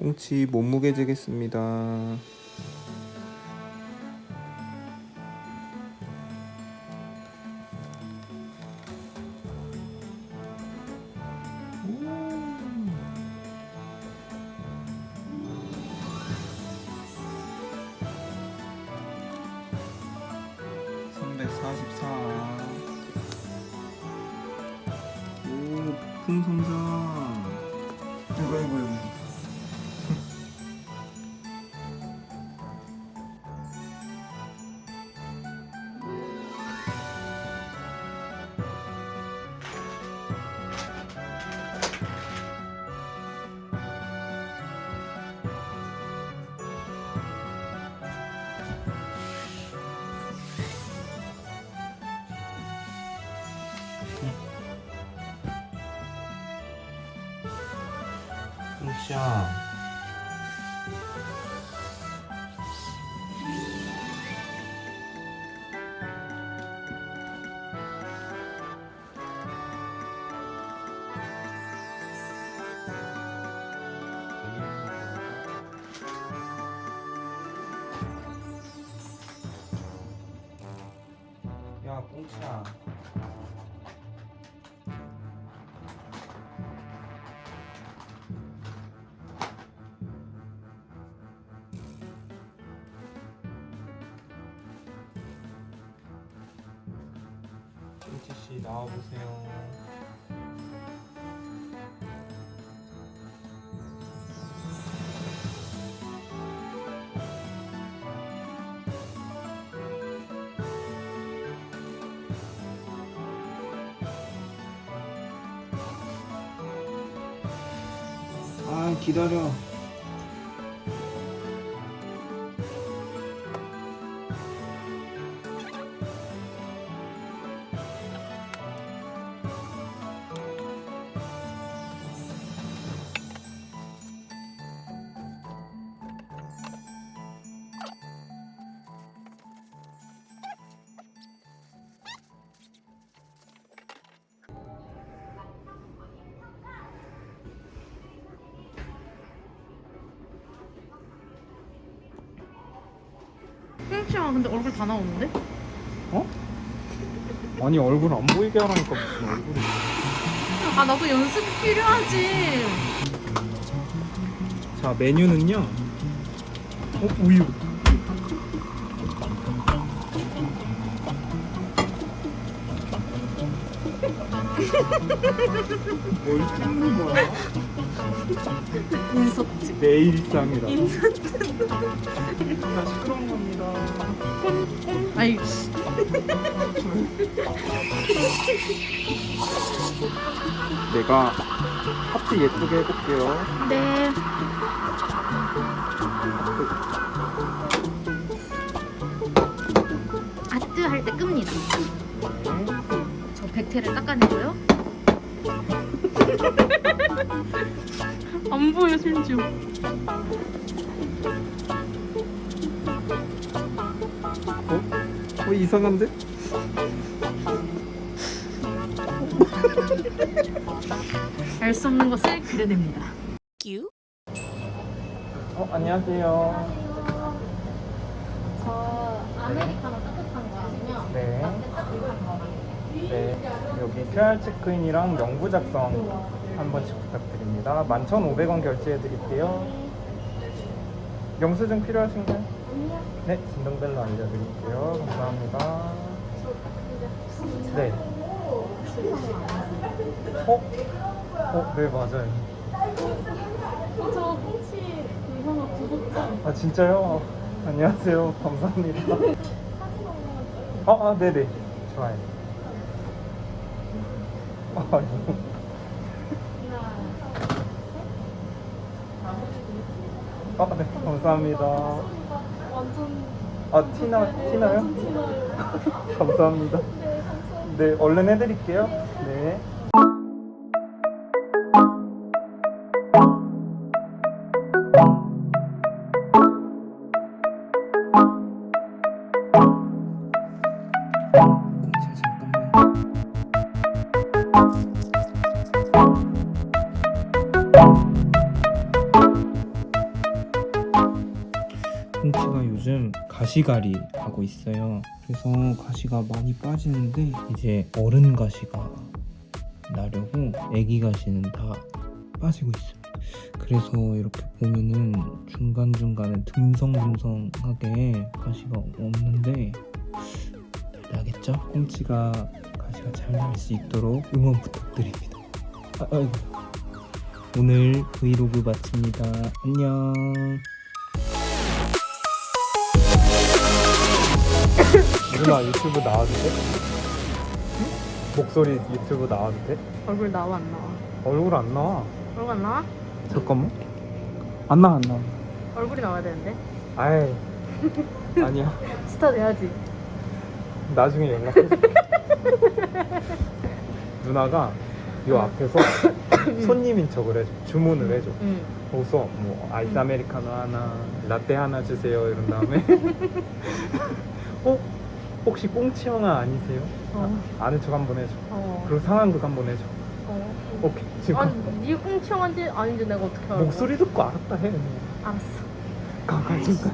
꽁치 몸무게 재겠습니다. (344) 오 풍성장. 아이고 아이고 아이고 꽁치야 야 꽁치야 꽁치 씨 나와 보세요. 아 기다려. 꽁치야 근데 얼굴 다 나오는데? 어? 아니 얼굴 안 보이게 하라니까 무슨 얼굴이. 아 나도 연습이 필요하지 자 메뉴는요. 어 우유. 뭘 찍는 거야? 내일 일상이라. 다 시끄러운 겁니다. 아이 씨. 내가 하트 예쁘게 해볼게요. 네 아뜨 할 때 끕니다 저 백태를 닦아내고요 안 보여 심지어 어? 어 이상한데? 알 수 없는 것을 그려냅니다 어 안녕하세요. 저 아메리카노 따뜻한 거 아니면 네. 따뜻한 거 네. 여기 QR 체크인이랑 명부 작성 한 번씩 부탁드립니다. 11,500원 결제해 드릴게요. 영수증 필요하신가요? 네, 진동벨로 알려드릴게요. 감사합니다. 네. 어? 어, 네, 맞아요. 저 구독자 아, 진짜요? 안녕하세요. 아, 네, 감사합니다. 어, 아, 네네. 좋아요. 네, 네. 네. 아이고. 아, 네, 감사합니다. 완전 아, 티나, 티나요? 티나요. 감사합니다. 네, 얼른 해드릴게요. 네. 꽁치가 요즘 가시갈이 하고 있어요. 그래서 가시가 많이 빠지는데 이제 어른 가시가 나려고 애기 가시는 다 빠지고 있습니다. 그래서 이렇게 보면은 중간 중간에 듬성듬성하게 가시가 없는데 잘 나겠죠? 꽁치가 가시가 잘 날 수 있도록 응원 부탁드립니다. 아, 아이고. 오늘 브이로그 마칩니다. 안녕. 누나 유튜브 나와도 돼? 목소리 유튜브 나와도 돼? 얼굴 나와 안 나와? 얼굴 안 나와. 얼굴 안 나와? 잠깐만. 안 나와 안 나와. 얼굴이 나와야 되는데. 아이 아니야. 스타 돼야지. 나중에 연락해. 누나가 요 앞에서 손님인 척을 해줘. 주문을 해줘. 응. 거기서 뭐 아이스 아메리카노 하나, 라떼 하나 주세요 이런 다음에 어? 혹시 꽁치 형아 아니세요? 어. 아, 아는 척 한번 해줘. 어. 그리고 상황극 한번 해줘. 어. 오케이 지금 아니, 네 꽁치형한지 아닌지 내가 어떻게 알아? 목소리 듣고 알았다 해. 알았어. 가가 지금